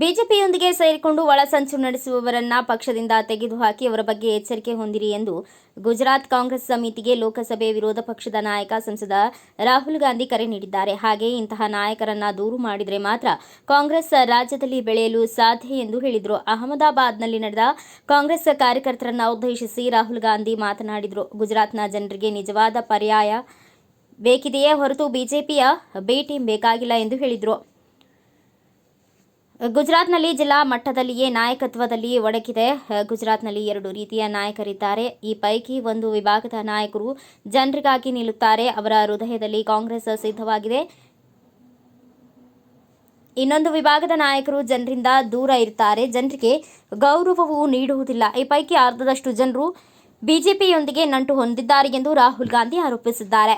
ಬಿಜೆಪಿಯೊಂದಿಗೆ ಸೇರಿಕೊಂಡು ಒಳಸಂಚು ನಡೆಸುವವರನ್ನ ಪಕ್ಷದಿಂದ ತೆಗೆದುಹಾಕಿ ಅವರ ಬಗ್ಗೆ ಎಚ್ಚರಿಕೆ ಹೊಂದಿರಿ ಎಂದು ಗುಜರಾತ್ ಕಾಂಗ್ರೆಸ್ ಸಮಿತಿಗೆ ಲೋಕಸಭೆ ವಿರೋಧ ಪಕ್ಷದ ನಾಯಕ ಸಂಸದ ರಾಹುಲ್ ಗಾಂಧಿ ಕರೆ ನೀಡಿದ್ದಾರೆ. ಹಾಗೆ ಇಂತಹ ನಾಯಕರನ್ನ ದೂರು ಮಾಡಿದರೆ ಮಾತ್ರ ಕಾಂಗ್ರೆಸ್ ರಾಜ್ಯದಲ್ಲಿ ಬೆಳೆಯಲು ಸಾಧ್ಯ ಎಂದು ಹೇಳಿದರು. ಅಹಮದಾಬಾದ್ನಲ್ಲಿ ನಡೆದ ಕಾಂಗ್ರೆಸ್ ಕಾರ್ಯಕರ್ತರನ್ನ ಉದ್ದೇಶಿಸಿ ರಾಹುಲ್ ಗಾಂಧಿ ಮಾತನಾಡಿದರು. ಗುಜರಾತ್ನ ಜನರಿಗೆ ನಿಜವಾದ ಪರ್ಯಾಯ ಬೇಕಿದೆಯೇ ಹೊರತು ಬಿಜೆಪಿಯ ಬಿ ಟೀಮ್ ಬೇಕಾಗಿಲ್ಲ ಎಂದು ಹೇಳಿದರು. ಗುಜರಾತ್ನಲ್ಲಿ ಜಿಲ್ಲಾ ಮಟ್ಟದಲ್ಲಿಯೇ ನಾಯಕತ್ವದಲ್ಲಿ ಒಡಕಿದೆ ಗುಜರಾತ್ನಲ್ಲಿ ಎರಡು ರೀತಿಯ ನಾಯಕರಿದ್ದಾರೆ. ಈ ಪೈಕಿ ಒಂದು ವಿಭಾಗದ ನಾಯಕರು ಜನರಿಗಾಗಿ ನಿಲ್ಲುತ್ತಾರೆ. ಅವರ ಹೃದಯದಲ್ಲಿ ಕಾಂಗ್ರೆಸ್ ಸಿದ್ಧವಾಗಿದೆ. ಇನ್ನೊಂದು ವಿಭಾಗದ ನಾಯಕರು ಜನರಿಂದ ದೂರ ಇರ್ತಾರೆ ಜನರಿಗೆ ಗೌರವವು ನೀಡುವುದಿಲ್ಲ. ಈ ಪೈಕಿ ಅರ್ಧದಷ್ಟು ಜನರು ಬಿಜೆಪಿಯೊಂದಿಗೆ ನಂಟು ಹೊಂದಿದ್ದಾರೆ ಎಂದು ರಾಹುಲ್ ಗಾಂಧಿ ಆರೋಪಿಸಿದ್ದಾರೆ.